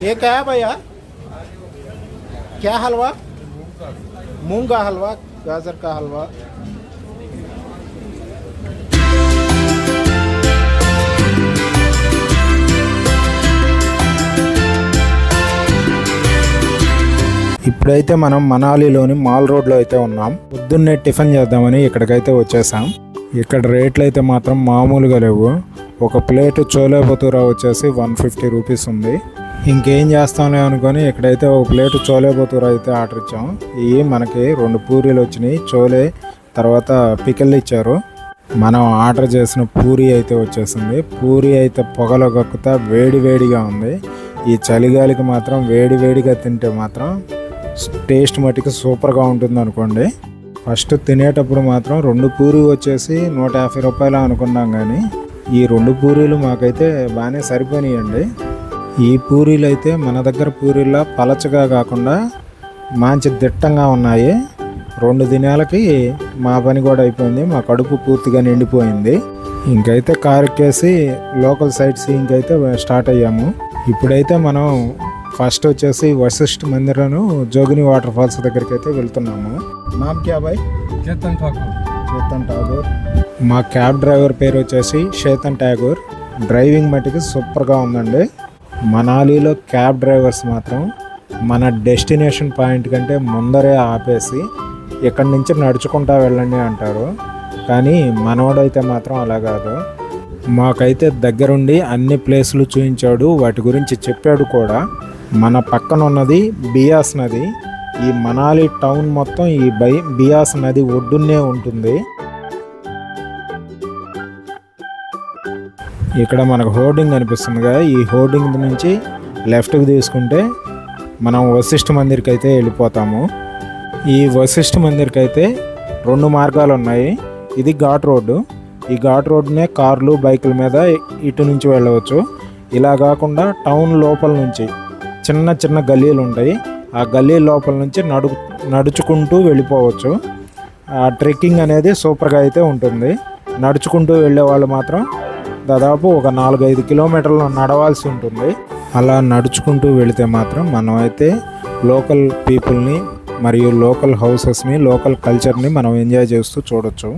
ये क्या है भैया क्या हलवा मूंग का हलवा गाजर का हलवा ఇప్పుడైతే మనం మనాలిలోని మాల్ రోడ్లో అయితే ఉన్నాం పొద్దున్నే టిఫిన్ చేద్దామని ఇక్కడికైతే వచ్చేసాం ఇక్కడ రేట్లు అయితే మాత్రం మామూలుగా లేవు ఒక ప్లేట్ చోలే భతూరా వచ్చేసి వన్ ఫిఫ్టీ రూపీస్ ఉంది ఇంకేం చేస్తాంలే అనుకొని ఇక్కడైతే ఒక ప్లేట్ చోలే భతూరా అయితే ఆర్డర్ ఇచ్చాం ఇవి మనకి రెండు పూరీలు వచ్చినాయి చోలే తర్వాత పికిల్ ఇచ్చారు. మనం ఆర్డర్ చేసిన పూరి అయితే వచ్చేసింది. పూరి అయితే పొగలో కక్కుతా వేడి వేడిగా ఉంది. ఈ చలిగాలికి మాత్రం వేడి వేడిగా తింటే మాత్రం టేస్ట్ మట్టుకు సూపర్గా ఉంటుంది అనుకోండి. ఫస్ట్ తినేటప్పుడు మాత్రం రెండు పూరి వచ్చేసి నూట యాభై రూపాయలు అనుకున్నాం కానీ ఈ రెండు పూరీలు మాకైతే బాగానే సరిపోయినాయండి. ఈ పూరీలు అయితే మన దగ్గర పూరీలా పలచగా కాకుండా మంచి దిట్టంగా ఉన్నాయి. రెండు దినాలకి మా పని కూడా అయిపోయింది. మా కడుపు పూర్తిగా నిండిపోయింది. ఇంకైతే కారెక్కేసి లోకల్ సైట్స్ ఇంకైతే స్టార్ట్ అయ్యాము. ఇప్పుడైతే మనం ఫస్ట్ వచ్చేసి వశిష్ఠ మందిరను జోగిని వాటర్ ఫాల్స్ దగ్గరికి అయితే వెళ్తున్నాము. నామ్ క్యా చేతన్ ఠాకూర్. చేతన్ ఠాగూర్ మా క్యాబ్ డ్రైవర్ పేరు వచ్చేసి చేతన్ ఠాగూర్ డ్రైవింగ్ మట్టికి సూపర్గా ఉందండి. మనాలిలో క్యాబ్ డ్రైవర్స్ మాత్రం మన డెస్టినేషన్ పాయింట్ కంటే ముందరే ఆపేసి ఇక్కడి నుంచి నడుచుకుంటా వెళ్ళండి అంటారు. కానీ మనోడైతే మాత్రం అలా కాదు. మాకైతే దగ్గరుండి అన్ని ప్లేసులు చూపించాడు వాటి గురించి చెప్పాడు కూడా. మన పక్కన ఉన్నది బియాస్ నది. ఈ మనాలి టౌన్ మొత్తం ఈ బై బియాస్ నది ఒడ్డున్నే ఉంటుంది. ఇక్కడ మనకు హోర్డింగ్ కనిపిస్తుంది కదా ఈ హోర్డింగ్ నుంచి లెఫ్ట్కి తీసుకుంటే మనం వశిష్ఠ మందిర్కి అయితే వెళ్ళిపోతాము. ఈ వశిష్ఠ మందిర్కి అయితే రెండు మార్గాలు ఉన్నాయి. ఇది ఘాట్ రోడ్డు. ఈ ఘాట్ రోడ్డునే కార్లు బైకుల మీద ఇటు నుంచి వెళ్ళవచ్చు. ఇలా కాకుండా టౌన్ లోపల నుంచి చిన్న చిన్న గల్లీలు ఉంటాయి. ఆ గల్లీ లోపల నుంచి నడు నడుచుకుంటూ వెళ్ళిపోవచ్చు. ఆ ట్రెక్కింగ్ అనేది సూపర్గా అయితే ఉంటుంది. నడుచుకుంటూ వెళ్ళే వాళ్ళు మాత్రం దాదాపు ఒక నాలుగైదు కిలోమీటర్లు నడవాల్సి ఉంటుంది. అలా నడుచుకుంటూ వెళితే మాత్రం మనం అయితే లోకల్ పీపుల్ని మరియు లోకల్ హౌసెస్ని లోకల్ కల్చర్ని మనం ఎంజాయ్ చేస్తూ చూడొచ్చు.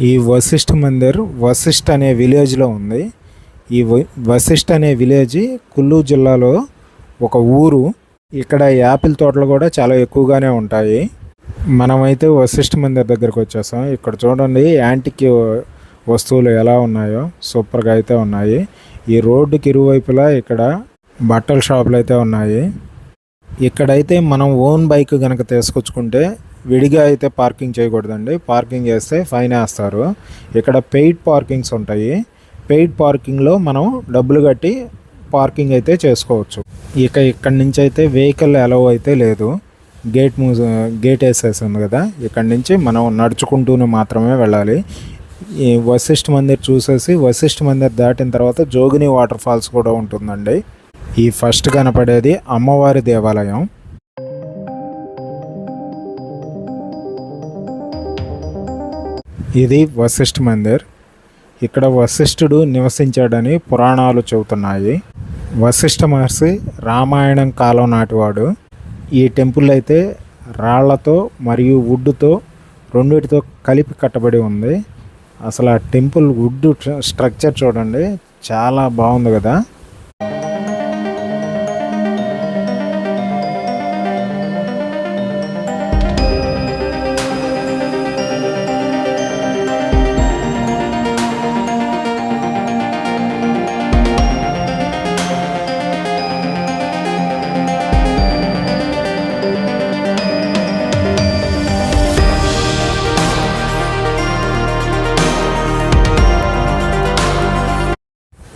ఈ వశిష్ఠ మందిర్ వశిష్ఠ అనే విలేజ్లో ఉంది. ఈ వశిష్ఠ అనే విలేజ్ కుల్లు జిల్లాలో ఒక ఊరు. ఇక్కడ యాపిల్ తోటలు కూడా చాలా ఎక్కువగానే ఉంటాయి. మనమైతే వశిష్ఠ మందిర్ దగ్గరకు వచ్చేసాం. ఇక్కడ చూడండి యాంటిక్ వస్తువులు ఎలా ఉన్నాయో సూపర్గా అయితే ఉన్నాయి. ఈ రోడ్డుకి ఇరువైపులా ఇక్కడ బట్టల షాపులు అయితే ఉన్నాయి. ఇక్కడైతే మనం ఓన్ బైక్ కనుక తీసుకొచ్చుకుంటే విడిగా అయితే పార్కింగ్ చేయకూడదండి. పార్కింగ్ చేస్తే ఫైన్ వేస్తారు. ఇక్కడ పెయిడ్ పార్కింగ్స్ ఉంటాయి. పెయిడ్ పార్కింగ్లో మనం డబ్బులు కట్టి పార్కింగ్ అయితే చేసుకోవచ్చు. ఇక ఇక్కడి నుంచి అయితే వెహికల్ అలవ్ అయితే లేదు. గేట్ మూజ్ గేట్ వేసేసింది కదా. ఇక్కడి నుంచి మనం నడుచుకుంటూనే మాత్రమే వెళ్ళాలి. ఈ వశిష్ఠ మందిర్ చూసేసి వశిష్ఠ మందిర్ దాటిన తర్వాత జోగిని వాటర్ ఫాల్స్ కూడా ఉంటుందండి. ఈ ఫస్ట్ కనపడేది అమ్మవారి దేవాలయం. ఇది వశిష్ఠ మందిర్. ఇక్కడ వశిష్ఠుడు నివసించాడని పురాణాలు చెబుతున్నాయి. వశిష్ఠ మహర్షి రామాయణం కాలం నాటివాడు ఈ టెంపుల్ అయితే రాళ్ళతో మరియు వుడ్డుతో రెండిటితో కలిపి కట్టబడి ఉంది. అసలు ఆ టెంపుల్ వుడ్ స్ట్రక్చర్ చూడండి చాలా బాగుంది కదా.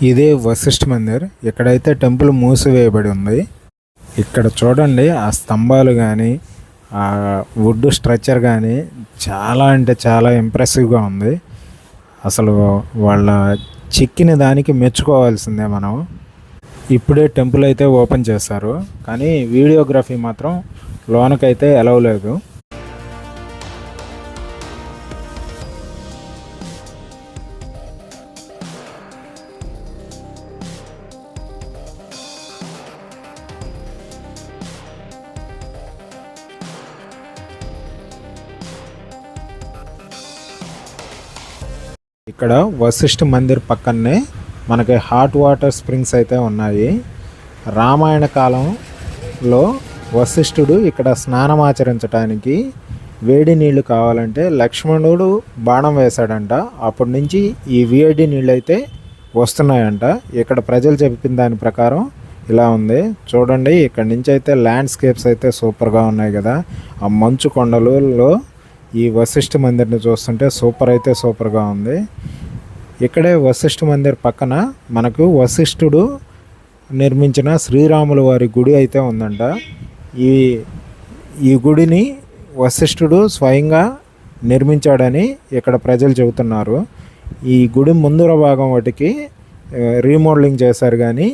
ఇదే వశిష్ఠ మందిర్. ఇక్కడైతే టెంపుల్ మూసివేయబడి ఉంది. ఇక్కడ చూడండి ఆ స్తంభాలు కానీ ఆ వుడ్ స్ట్రక్చర్ కానీ చాలా అంటే చాలా ఇంప్రెసివ్గా ఉంది. అసలు వాళ్ళ చిక్కిన దానికి మెచ్చుకోవాల్సిందే మనం. ఇప్పుడే టెంపుల్ అయితే ఓపెన్ చేశారు. కానీ వీడియోగ్రఫీ మాత్రం లోనకైతే ఎలవ్ లేదు. ఇక్కడ వశిష్ఠ మందిర్ పక్కనే మనకి హాట్ వాటర్ స్ప్రింగ్స్ అయితే ఉన్నాయి. రామాయణ కాలంలో వశిష్ఠుడు ఇక్కడ స్నానం ఆచరించడానికి వేడి నీళ్ళు కావాలంటే లక్ష్మణుడు బాణం వేశాడంట. అప్పటి నుంచి ఈ వేడి నీళ్ళు అయితే వస్తున్నాయంట. ఇక్కడ ప్రజలు చెప్పిన దాని ప్రకారం ఇలా ఉంది. చూడండి ఇక్కడ నుంచి అయితే ల్యాండ్స్కేప్స్ అయితే సూపర్గా ఉన్నాయి కదా. ఆ మంచు కొండలలో ఈ వశిష్ఠ మందిర్ని చూస్తుంటే సూపర్ అయితే సూపర్గా ఉంది. ఇక్కడే వశిష్ఠ మందిర్ పక్కన మనకు వశిష్ఠుడు నిర్మించిన శ్రీరాముల వారి గుడి అయితే ఉందంట. ఈ ఈ గుడిని వశిష్ఠుడు స్వయంగా నిర్మించాడని ఇక్కడ ప్రజలు చెబుతున్నారు. ఈ గుడి ముందుర భాగం వాటికి రీమోడలింగ్ చేశారు కానీ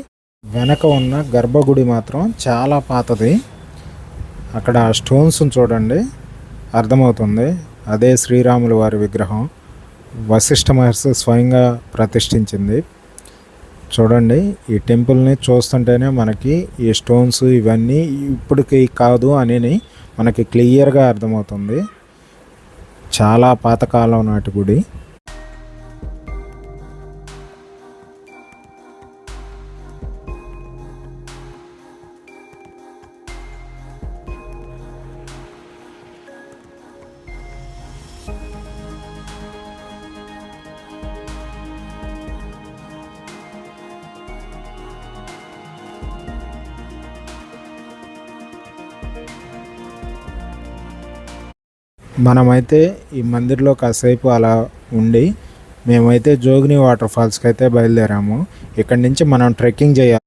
వెనక ఉన్న గర్భగుడి మాత్రం చాలా పాతది. అక్కడ స్టోన్స్ చూడండి. అర్థమవుతుంది. అదే శ్రీరాముల వారి విగ్రహం వశిష్ఠ మహర్షి స్వయంగా ప్రతిష్ఠించింది. చూడండి ఈ టెంపుల్ని చూస్తుంటేనే మనకి ఈ స్టోన్స్ ఇవన్నీ ఇప్పటికి కాదు అని మనకి క్లియర్గా అర్థమవుతుంది. చాలా పాతకాలం నాటి గుడి. మనమైతే ఈ మందిర్లో కాసేపు అలా ఉండి మేమైతే జోగిని వాటర్ ఫాల్స్కి అయితే బయలుదేరాము. ఇక్కడి నుంచి మనం ట్రెక్కింగ్ చేయాలి.